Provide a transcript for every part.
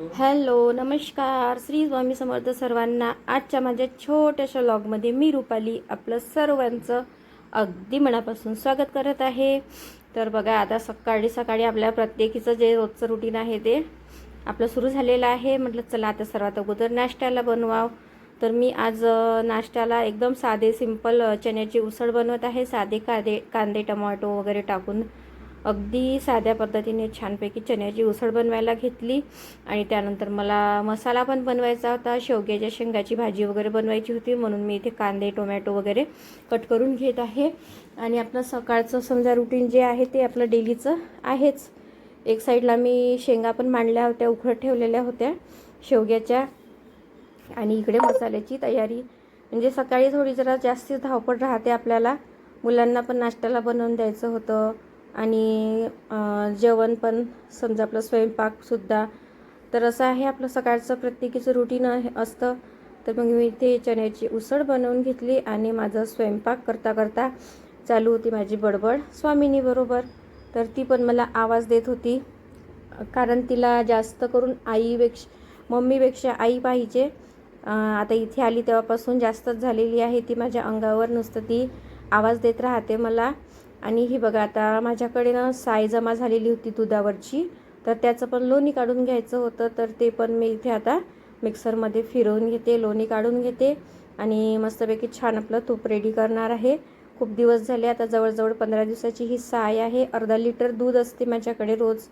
Hello नमस्कार. श्री स्वामी समर्थ सर्वांना आजच्या माझ्या छोट्याशा लॉगमध्ये मी रुपाली आपलं सर्वांचं अगदी मनापासून स्वागत करत आहे. तर बघा आता सकाळी सकाळी आपल्या प्रत्येकीचं जे रोजचं रुटीन आहे ते आपलं सुरू झालेलं आहे. म्हटलं चला आता सर्वात अगोदर नाश्त्याला बनवाव. तर मी आज नाश्त्याला एकदम साधे सिंपल चण्याची उसळ बनवत आहे. साधे कांदे कांदे टमाटो वगैरे टाकून अगदी साध्या पद्धतीने छानपैकी चण्याची उसळ बनवायला घेतली. आणि त्यानंतर मला मसाला पण बनवायचा होता. शेवग्याच्या शेंगाची भाजी वगैरे बनवायची होती. म्हणून मी इथे कांदे टोमॅटो वगैरे कट करून घेत आहे. आणि आपलं सकाळचं समजा रुटीन जे आहे ते आपलं डेलीचं आहेच. एक साईडला मी शेंगा पण मांडल्या होत्या उखळत ठेवलेल्या होत्या. शेवग्याच्या आणि इकडे मसाल्याची तयारी. म्हणजे सकाळी थोडी जरा जास्ती धावपळ राहते आपल्याला. मुलांना पण नाश्त्याला बनवून द्यायचं होतं. आणि जेवण पण समजा आपलं स्वयंपाकसुद्धा तर असं आहे आपलं सकाळचं प्रत्येकीचं रुटीन असतं. तर मग मी इथे चण्याची उसळ बनवून घेतली आणि माझा स्वयंपाक करता करता चालू होती माझी बडबड स्वामिनीबरोबर तर ती पण मला आवाज देत होती. कारण तिला जास्त करून आईपेक्षा मम्मीपेक्षा आई पाहिजे. आता इथे आली तेव्हापासून जास्तच झालेली आहे. ती माझ्या अंगावर नुसतं ती आवाज देत राहते मला. आणि ही बघा आता माझ्याकडे ना साय जमा झालेली होती दुधावरची तर त्याचं पण लोणी काढून घ्यायचं होतं तर ते पण मी इथे आता मिक्सरमध्ये फिरवून घेते लोणी काढून घेते आणि मस्तपैकी छान आपलं तूप रेडी करणार आहे. खूप दिवस झाले आता जवळजवळ पंधरा दिवसाची ही साय आहे. अर्धा लिटर दूध असते माझ्याकडे रोज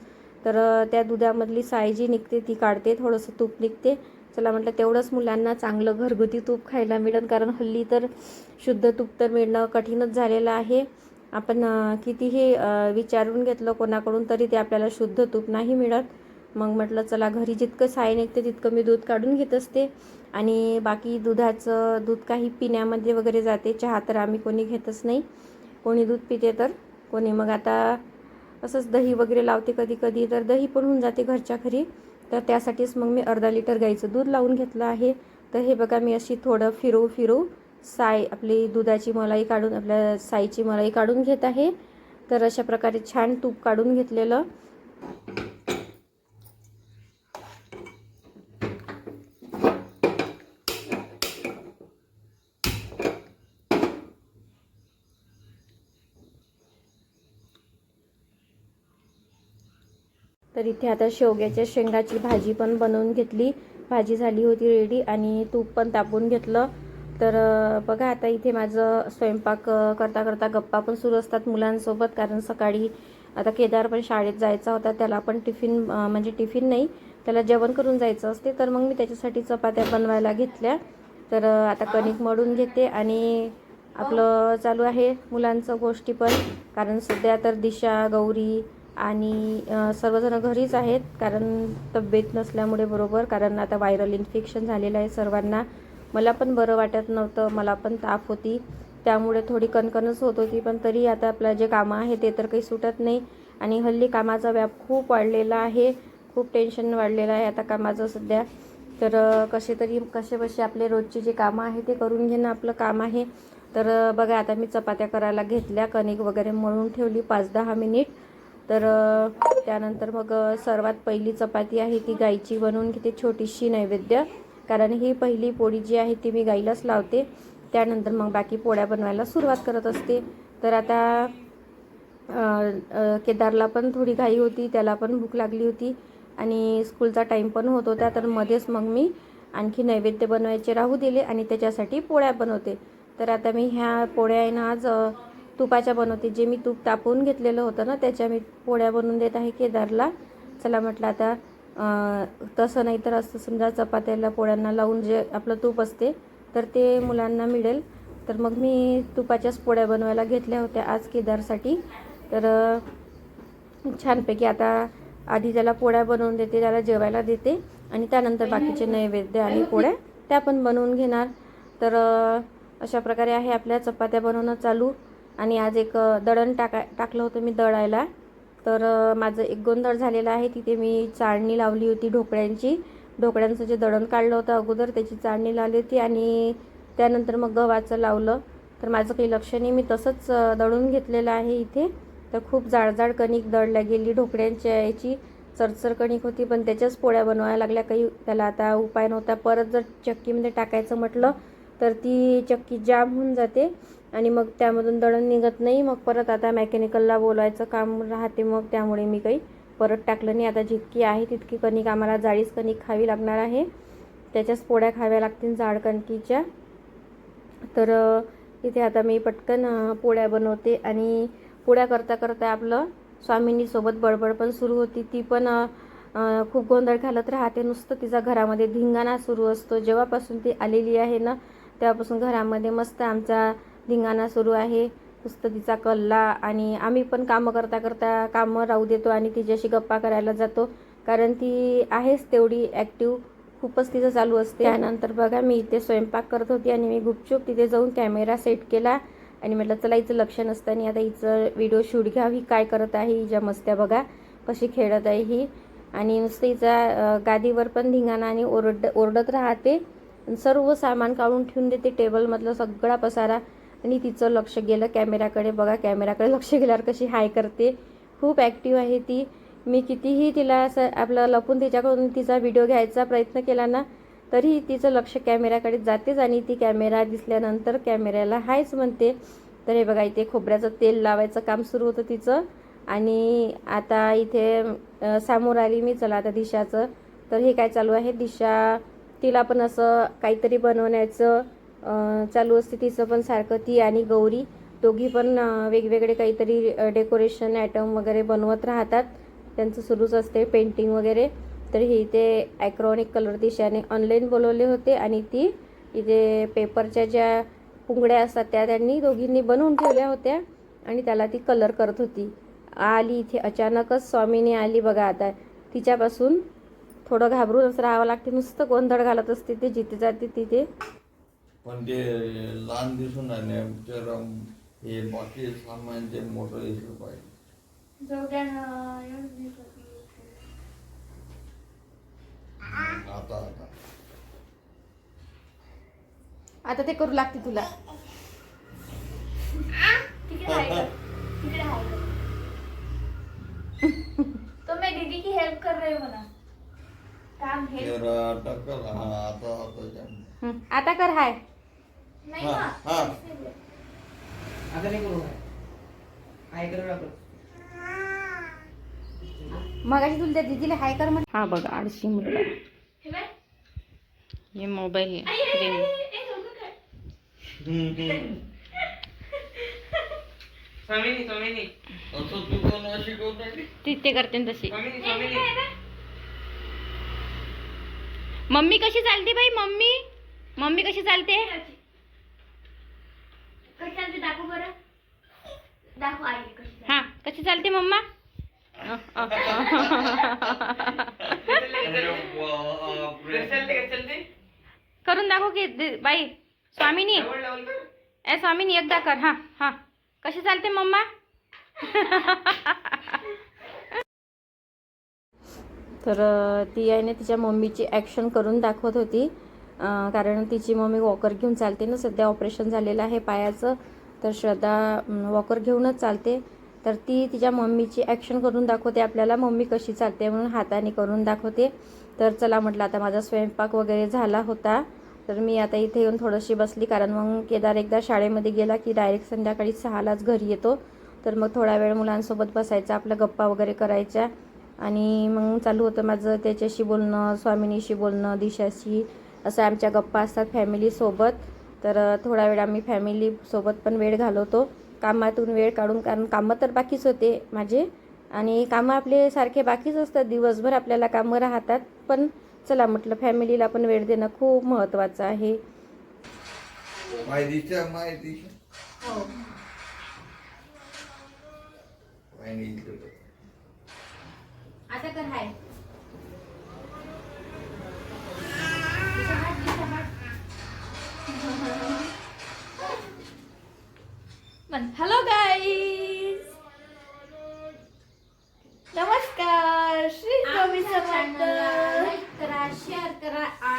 तर त्या दुधामधली साय जी निघते ती काढते थोडंसं तूप निघते. चला म्हटलं तेवढंच मुलांना चांगलं घरगुती तूप खायला मिळेल कारण हल्ली तर शुद्ध तूप तर मिळणं कठीणच झालेलं आहे. आपण कितीही विचारून घेतलं कोणाकडून तरी ते आपल्याला शुद्ध तूप नाही मिळत. मग म्हटलं चला घरी जितकं साय निघते तितकं मी दूध काढून घेत असते. आणि बाकी दुधाचं दूध काही पिण्यामध्ये वगैरे जाते. चहा तर आम्ही कोणी घेतच नाही. कोणी दूध पिते तर कोणी. मग आता असंच दही वगैरे लावते कधी कधी तर दही पण होऊन जाते घरच्या घरी. तर त्यासाठीच मग मी अर्धा लिटर गाईचं दूध लावून घेतलं आहे. तर हे बघा मी अशी थोडं फिरवू फिरवू साय आपली दुधाची मलाई काढून आपल्या साईची मलाई काढून घेत आहे. तर अशा प्रकारे छान तूप काढून घेतलेलं. तर इथे आता शेवग्याच्या शेंगाची भाजी पण बनवून घेतली. भाजी झाली होती रेडी आणि तूप पण तापून घेतलं. तर बघा आता इथे माझं स्वयंपाक करता करता गप्पा पण सुरू असतात मुलांसोबत. कारण सकाळी आता केदार पण शाळेत जायचा होता. त्याला पण टिफिन म्हणजे टिफिन नाही त्याला जेवण करून जायचं असते. तर मग मी त्याच्यासाठी चपात्या बनवायला घेतल्या. तर आता कणिक मळून घेते आणि आपलं चालू आहे मुलांचं गोष्टी पण. कारण सध्या तर दिशा गौरी आणि सर्वजण घरीच आहेत. कारण तब्येत नसल्यामुळे बरोबर. कारण आता व्हायरल इन्फेक्शन झालेलं आहे सर्वांना. मला पण बरं वाटत नव्हतं मला पण ताप होती. त्यामुळे थोडी कणकणच होत होती पण तरी आता आपलं जे कामं आहे ते तर काही सुटत नाही. आणि हल्ली कामाचा व्याप खूप वाढलेला आहे खूप टेन्शन वाढलेलं आहे आता कामाचं सध्या. तर कसे तरी कसे बसे आपले रोजचे जे कामं आहे ते करून घेणं आपलं काम आहे. तर बघा आता मी चपात्या करायला घेतल्या कणिक वगैरे मळून ठेवली पाच दहा मिनिट. तर त्यानंतर मग सर्वात पहिली चपाती आहे ती गाईची बनवून घेते छोटीशी नैवेद्य. कारण ही पहिली पोळी जी आहे ती मी गाईलाच लावते. त्यानंतर मग बाकी पोळ्या बनवायला सुरुवात करत असते. तर आता केदारला पण थोडी घाई होती त्याला पण भूक लागली होती आणि स्कूलचा टाईम पण होत होता. तर मध्येच मग मी आणखी नैवेद्य बनवायचे राहू दिले आणि त्याच्यासाठी पोळ्या बनवते. तर आता मी ह्या पोळ्या आहे ना आज तुपाच्या बनवते. जे मी तूप तापवून घेतलेलं होतं ना त्याच्या मी पोळ्या बनवून देत आहे केदारला. चला म्हटलं आता तसं नाही तर असं समजा चपात्याला पोळ्यांना लावून जे आपलं तूप असते तर ते मुलांना मिळेल. तर मग मी तुपाच्याच पोळ्या बनवायला घेतल्या होत्या आज केदारसाठी. तर छानपैकी आता आधी त्याला पोळ्या बनवून देते त्याला जेवायला देते आणि त्यानंतर बाकीचे नैवेद्य आणि पोळ्या त्या पण बनवून घेणार. तर अशा प्रकारे आहे आपल्या चपात्या बनवणं चालू. आणि आज एक दळण टाका टाकलं होतं मी दळायला. तर माझं एक गोंधळ झालेला आहे. तिथे मी चाळणी लावली होती ढोकळ्यांची. ढोकळ्यांचं जे दळण काढलं होतं अगोदर त्याची चाळणी लावली होती आणि त्यानंतर मग गव्हाचं लावलं. तर माझं काही लक्ष नाही. मी तसंच दळून घेतलेलं आहे इथे. तर खूप जाडजाड कणिक दळल्या गेली ढोकळ्यांच्या याची. चरचर कणिक होती पण त्याच्याच पोळ्या बनवायला लागल्या. काही त्याला आता उपाय नव्हता. परत जर चक्कीमध्ये टाकायचं म्हटलं तर ती चक्की जाम होऊन जाते. आणि मग त्यामधून दळण निघत नाही. मग परत आता मेकॅनिकलला बोलायचं काम राहते. मग त्यामुळे मी काही परत टाकलं नाही. आता जितकी आहे तितकी कणिक आम्हाला जाळीच कणिक खावी लागणार आहे. त्याच्याच पोळ्या खाव्या लागतील जाड कणकीच्या तर इथे आता मी पटकन पोळ्या बनवते आणि पोळ्या करता करता आपलं स्वामिनीसोबत बडबड पण सुरू होती. ती पण खूप गोंधळ घालत राहते. नुसतं तिचा घरामध्ये धिंगाणा सुरू असतो. जेव्हापासून ती आलेली आहे ना तेव्हापासून घरामध्ये मस्त आमचा धिंगाणा सुरू आहे. नुसतं तिचा कल्ला आणि आम्ही पण कामं करता करता कामं राहू देतो आणि तिच्याशी गप्पा करायला जातो. कारण ती आहेच तेवढी ॲक्टिव्ह खूपच तिचं चालू असते. त्यानंतर बघा मी इथे स्वयंपाक करत होती आणि मी गुपचूप तिथे जाऊन कॅमेरा सेट केला. आणि म्हटलं चला हिचं लक्ष नसताना आता हिचं व्हिडिओ शूट घ्या. ही काय करत आहे? हिच्या मस्त्या बघा. कशी खेळत आहे ही? आणि नुसतं हिचा गादीवर पण धिंगाणा आणि ओरड ओरडत राहते. सर्व सामान काढून ठेवून देते. टेबलमधलं सगळा पसारा. आणि तिचं लक्ष गेलं कॅमेराकडे. बघा कॅमेराकडे लक्ष गेल्यावर कशी हाय करते. खूप ॲक्टिव्ह आहे ती. मी कितीही तिला असं आपलं लपून तिच्याकडून तिचा व्हिडिओ घ्यायचा प्रयत्न केला ना तरीही तिचं लक्ष कॅमेराकडे जातेच आणि ती कॅमेरा दिसल्यानंतर कॅमेऱ्याला हायच म्हणते. तर हे बघा इथे खोबऱ्याचं तेल लावायचं काम सुरू होतं तिचं. आणि आता इथे समोर आली मी चला आता दिशाचं. तर हे काय चालू आहे? दिशा तिला पण असं काहीतरी बनवण्याचं. चालू असते. तिचं पण सारखं ती आणि गौरी दोघी पण वेगवेगळे काहीतरी डेकोरेशन आयटम वगैरे बनवत राहतात. त्यांचं सुरूच असते पेंटिंग वगैरे. तर ही इथे ॲक्रॉनिक कलर दिशाने ऑनलाईन बोलवले होते आणि ती इथे पेपरच्या ज्या पुंगड्या असतात त्या त्यांनी दोघींनी बनवून ठेवल्या होत्या आणि त्याला ती कलर करत होती. आली इथे अचानकच स्वामीनी आली. बघा आता तिच्यापासून थोडं घाबरूनच राहावं लागते. नुसतं गोंधळ घालत असते ते जिथे जाते तिथे. पण ते लहान दिसून राहिले. जरा हे बाकी सामान ते मोठं दिसलं पाहिजे. आता आता. आता ते करू लागते तुला. तो मैं दीदी की हेल्प कर रही हूँ ना. काम हेल्प हा आता आता. हं, आता कर हाय. हाँ, हाँ. मग अशी तुला त्या दिदीला हाय कर म्हण हा बघा आळशी मुलगा. हे बघ. हे मोबाईल आई, आई, आई, आई, आई, दोघं काय? स्वामिनी स्वामिनी. असं तू कोण शिकवत ती ते करते ना तशी. मम्मी कशी चालते बाई मम्मी? मम्मी कशी चालते? कशी चालते दाखव बरं. दाखव आई कशी चालते. हा कशी चालते मम्मा? करून दाखव की बाई स्वामिनी. ए स्वामिनी एकदा कर. हा हा. कशी चालते मम्मा? तर ती आहे ना तिच्या मम्मीची ॲक्शन करून दाखवत होती. कारण तिची मम्मी वॉकर घेऊन चालते ना सध्या ऑपरेशन झालेलं आहे पायाचं तर श्रद्धा वॉकर घेऊनच चालते. तर ती तिच्या मम्मीची ॲक्शन करून दाखवते आपल्याला मम्मी कशी चालते म्हणून हाताने करून दाखवते. तर चला म्हटलं आता माझा स्वयंपाक वगैरे झाला होता तर मी आता इथे येऊन थोडीशी बसली कारण मग केदार एकदा शाळेमध्ये गेला की डायरेक्ट संध्याकाळी सहालाच घरी येतो. तर मग थोडा वेळ मुलांसोबत बसायचा आपल्या गप्पा वगैरे करायच्या. आणि मग चालू होतं माझं त्याच्याशी बोलणं स्वामिनीशी बोलणं दिशाशी. असं आमच्या गप्पा असतात फॅमिलीसोबत तर थोडा वेळ आम्ही फॅमिलीसोबत पण वेळ घालवतो. कामातून वेळ काढून कारण कामं तर बाकीच होते माझे. आणि कामं आपले सारखे बाकीच असतात. दिवसभर आपल्याला कामं राहतात. पण चला म्हटलं फॅमिलीला पण वेळ देणं खूप महत्त्वाचं आहे. माहितीच्या माहिती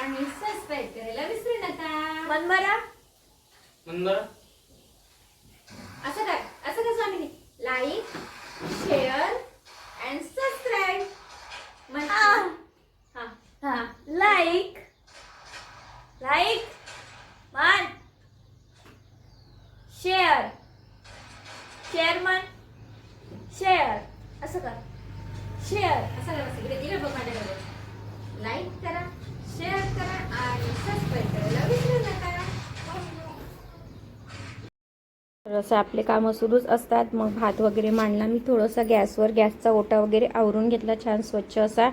आणि सबस्क्राईब करायला विसरू नका मनमरा? नंबर असं काय असं काय स्वामीनी. लाईक शेअर अँड सबस्क्राईब हा. हा. लाईक लाईक मन शेअर शेअर मन शेअर असं कर शेअर असं करा इकडे इकडे बघ माझ्याकडे लाईक करा शेअर करा आणि सबस्क्राईब करायला विसरू नका तर असं आपले कामं सुरूच असतात मग भात वगैरे मांडला मी थोडंसं गॅसवर गॅसचा ओटा वगैरे आवरून घेतला छान स्वच्छ असा.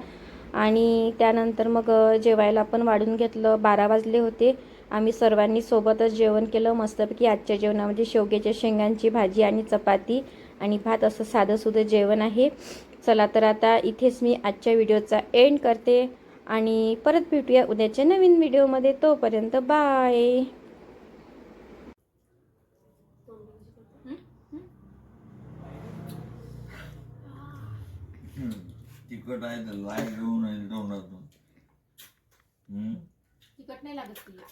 आणि त्यानंतर मग जेवायला पण वाढून घेतलं. बारा वाजले होते. आम्ही सर्वांनी सोबतच जेवण केलं. मस्तपैकी आजच्या जेवणामध्ये शेवग्याच्या शेंगांची भाजी आणि चपाती आणि भात असं साधंसुधं जेवण आहे. चला तर आता इथेच मी आजच्या व्हिडिओचा एंड करते. आणि परत भेटूया उद्याच्या नवीन व्हिडिओमध्ये. तोपर्यंत बाय. तिखट आहे तर लाय घेऊन येईल तोंडातून हम्म तिखट नाही लागत तुला